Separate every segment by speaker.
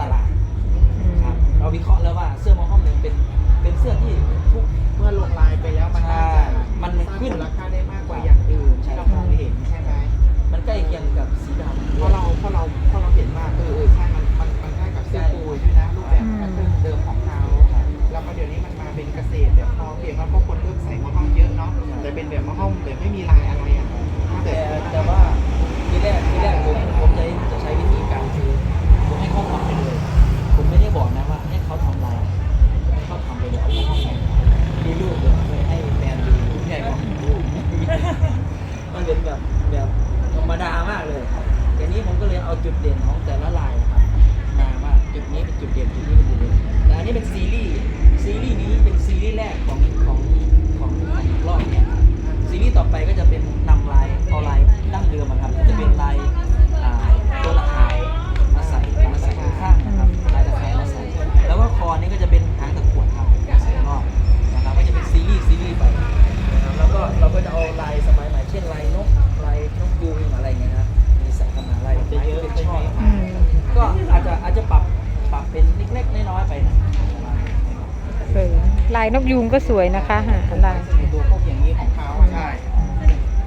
Speaker 1: ตลาดครับเราวิเคราะห์
Speaker 2: แล้วว่าเสื้อมอห้อมเนี่ยเป็นเป็นเสื้อที่ทุกเมื่อลงลายไปแล้วมันน่ามันขึ้นราคาได้มากกว่าอย่างอื่นที่เรามองเห็นใช่ไหมมันใกล้เคียงกับสีดำเพราะเราเพราะเราเพราะเราเห็นว่าเออใช่มันมันมันใกล้กับเสื้อปูด้วยนะรูปแบบแพเทิร์เดิมของเขาแล้วก็เดี๋ยวนี้มันมาเป็นเกษตรแบบพอเปลี่ยงแล้วก็คนเลือกใส่มอห้อมเยอะเนาะแต่เป็นแบ
Speaker 3: บม
Speaker 2: อห้อมแบบไม่มีลายอะไรอะแต่แต่
Speaker 3: ว่าที่แรกที่แรกผมผมจะจะใช้
Speaker 1: วิธีการคือ ผมให้า
Speaker 2: ทำไปเลยผมไม่ได้บอก
Speaker 1: นะ
Speaker 2: ว่าให้เขาทำลายให้เขาทำไปเลยเอา
Speaker 1: เข้าห้องดูรูปเดี๋ยให้แมนดูทุกอย่างมันเป็นแบบแบบธรรมดามากเลยทีนี้ผมก็เลยเอาจุดเด่นของแต่ละลายครับมาว่าจุดนี้เป็นจุดเด่นจุดนี้เป็นจุดเด่นแต่
Speaker 2: อันนี้เป็นซีรีส์ซีรีส์นี้เป็นซีรีส์แรกของของ
Speaker 1: ของของรอบเนี้ยซีรีส์ต่อไปก็จะเป็นนำลายเอาลายดั้งเดิมอะครั ลายนกยูงก็สวยนะคะลายตัวพวกอย่างนี้ของเขาใช่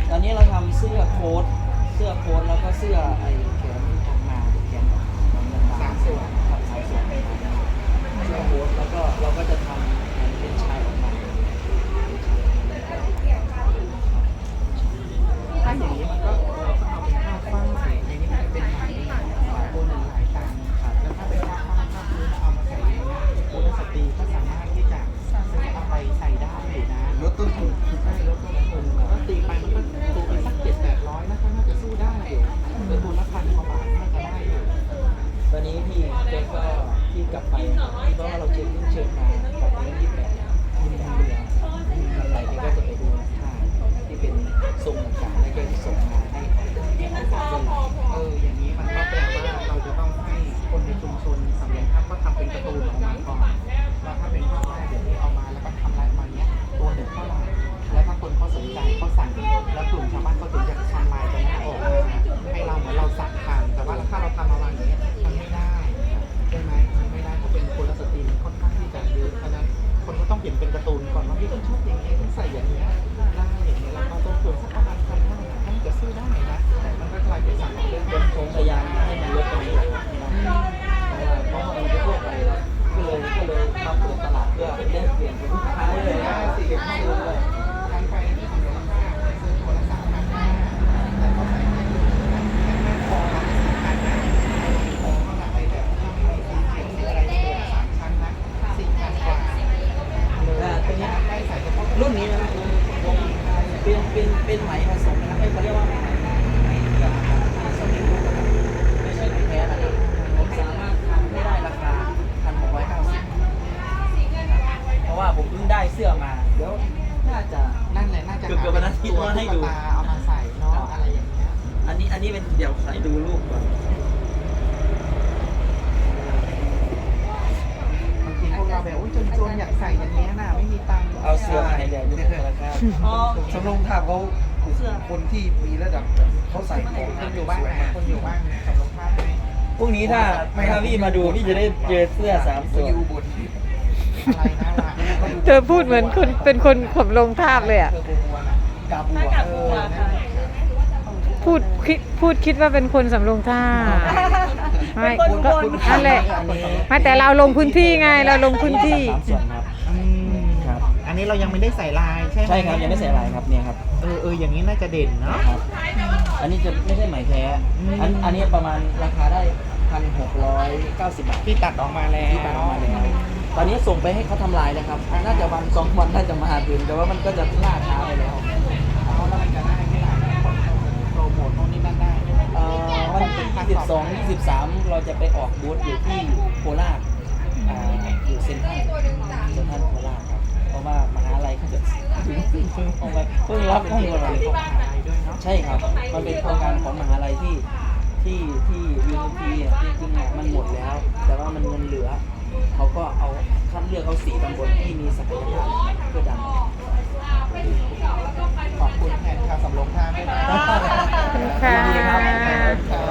Speaker 1: ตอนนี้เราทำเสื้อโค้ทเสื้อโค้ทแล้วก็เสื้อไอ้แขนออกมาแขนออกมาสามส่วน เป็นโครง
Speaker 2: พยายามให้มันลดตรงนี้แหละครับเพราะว่ามันทั่วไปแล้วก็เลยก็เลยมาเปิดตลาดเพื่อแลกเปลี่ยนกับลูกค้าเลยนะสี่เก็บข้อมูลเลย
Speaker 1: ยวใส่
Speaker 2: ดูรูปก่อน
Speaker 1: บางทีพวกเราแบบโอ้ยจนๆอยากใส่อย่างเงี้ยน่ะไม่มีตังค์
Speaker 2: เอาเสื้อมาให้แดงด้วยนะครับอ๋อ
Speaker 4: สำรองทาบเขาคนที่มีระดับเขาใส่ของ
Speaker 1: คนอยู่บ้านไหนคนอยู่บ้านสำรองผ้าไหม
Speaker 2: พรุ่งนี้ถ้าถ้าพี่มาดูพี่จะได้เจอเสื้อสาม
Speaker 4: ตั
Speaker 2: ตัวว
Speaker 4: อยู่บน
Speaker 1: อะไรนะล่ะ
Speaker 3: เธอพูดเหมือนคนเป็นคนขบลงทาบเลยอะ
Speaker 1: เธอบัวน่ะ
Speaker 4: กาบัว
Speaker 1: เออนั่นแหละ
Speaker 3: พูดคิดพูดคิดว่าเป็นคนสำลงท่าไม่ก็นั่นแหละ
Speaker 2: อันนี้
Speaker 3: ไม่แต่เราลงพื้นที่ไงเราลงพื้นที่
Speaker 2: สามส่วนครับ
Speaker 1: อืม
Speaker 2: ครับ
Speaker 1: อันนี้เรายังไม่ได้ใส่ลายใช่ไหม
Speaker 2: ใช่ครับยังไม่ใส่ลายครับเนี่ยครับ
Speaker 1: เออเอออย่างนี้น่าจะเด่นเนาะ
Speaker 2: ครับ อันนี้จะไม่ใช่ไหมแท้
Speaker 1: อืม
Speaker 2: อันอันนี้ประมาณราคาได้พันหกร้อยเก้าสิบบาท
Speaker 1: ที่ตัดออกมาแล้ว
Speaker 2: ที่ตัดออกมาแล้วตอนนี้ส่งไปให้เขาทำลายแล้วครับ น่าจะวันสองวันน่าจะมาถึงแต่ว่ามันก็จะล่าช้าไปแล้ว 22 23 เราจะไปออกบูธอยู่ที่โคราชอ่าอยู่เซ็นทรัลเซ็นทรัลโคราชครับ เพราะว่ามหาลัยเขาจะถึงเพิ่งเอาไปเพิ่งรับข้อมูลมาเลย
Speaker 1: ของมหาลัยด้วยเนาะ
Speaker 2: ใช่ครับ มันเป็นโครงการของมหาลัยที่ที่ที่ยูนิทีอะจริงๆอะมันหมดแล้ว แต่ว่ามันเงินเหลือ เขาก็เอาคัดเลือกเอาสี่ตำบลที่มีศักยภาพเพื่อดัง
Speaker 1: ขอบคุณแทนชาวสำโรงท่าด้วยนะ
Speaker 3: ค่ะ
Speaker 2: ยินดีครับ
Speaker 1: ครับ